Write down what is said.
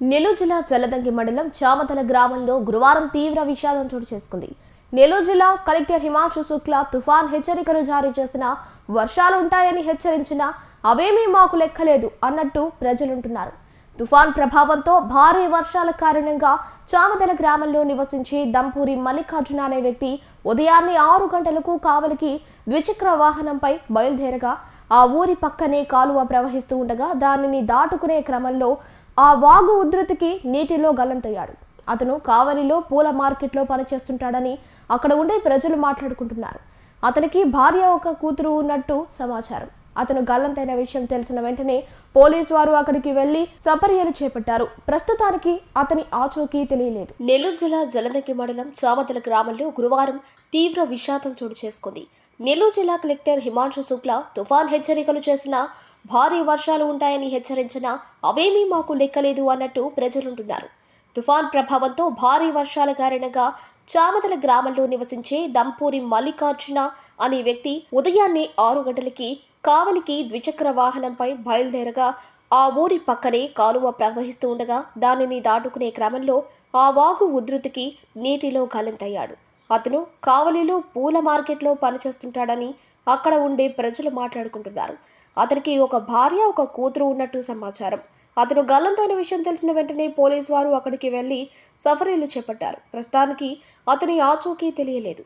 నెల్లూరు జిల్లా జలదంకి మండలం చామతల గ్రామంలో గురువారం తీవ్ర విషాదం చోటు చేసుకుంది. నెల్లూరు జిల్లా కలెక్టర్ హిమాంశు శుక్లా తుఫాన్ హెచ్చరికలు జారీ చేసిన వర్షాలు ఉంటాయని అవేమీ మాకు లెక్కలేదు అన్నట్టు ప్రజలుంటున్నారు తుఫాన్ ప్రభావంతో భారీ వర్షాల కారణంగా చామతల గ్రామంలో నివసించే దంపూరి మల్లికార్జున అనే వ్యక్తి ఉదయాన్నే ఆరు గంటలకు కావలికి ద్విచక్ర వాహనంపై బయలుదేరగా ఆ ఊరి పక్కనే కాలువ ప్రవహిస్తూ ఉండగా దానిని దాటుకునే క్రమంలో ఆ వాగు ఉధృతికి నీటిలో గల్లంతయ్యాడు అతను కావలిలో పూల మార్కెట్లో పనిచేస్తుంటాడని అక్కడ ఉండే ప్రజలు మాట్లాడుకుంటున్నారు. అతనికి భార్య ఒక కూతురు ఉన్నట్టు సమాచారం. అతను గల్లంతైన విషయం తెలిసిన వెంటనే పోలీసు వారు అక్కడికి వెళ్ళి సపర్యలు చేపట్టారు. ప్రస్తుతానికి అతని ఆచూకీ తెలియలేదు. నెల్లూరు జిల్లా జలదంకి మండలం చామతల గ్రామంలో గురువారం తీవ్ర విషాదం చోటు చేసుకుంది. నెల్లూరు జిల్లా కలెక్టర్ హిమాంశు శుక్లా తుఫాన్ హెచ్చరికలు చేసిన భారీ వర్షాలు ఉంటాయని హెచ్చరించినా అవేమీ మాకు లెక్కలేదు అన్నట్టు ప్రజలుంటున్నారు. తుఫాన్ ప్రభావంతో భారీ వర్షాల కారణంగా చామదల గ్రామంలో నివసించే దంపూరి మల్లికార్జున అనే వ్యక్తి ఉదయాన్నే ఆరు గంటలకి కావలికి ద్విచక్ర వాహనంపై బయలుదేరగా ఆ ఊరి పక్కనే కాలువ ప్రవహిస్తూ ఉండగా దానిని దాటుకునే క్రమంలో ఆ వాగు ఉధృతికి నీటిలో గలంతయ్యాడు. అతను కావలిలో పూల మార్కెట్లో పనిచేస్తుంటాడని అక్కడ ఉండే ప్రజలు మాట్లాడుకుంటున్నారు. అతనికి ఒక భార్య ఒక కూతురు ఉన్నట్టు సమాచారం. అతను గల్లంతైన విషయం తెలిసిన వెంటనే పోలీసు వారు అక్కడికి వెళ్ళి సఫరీలు చేపట్టారు. ప్రస్తుతానికి అతని ఆచూకీ తెలియలేదు.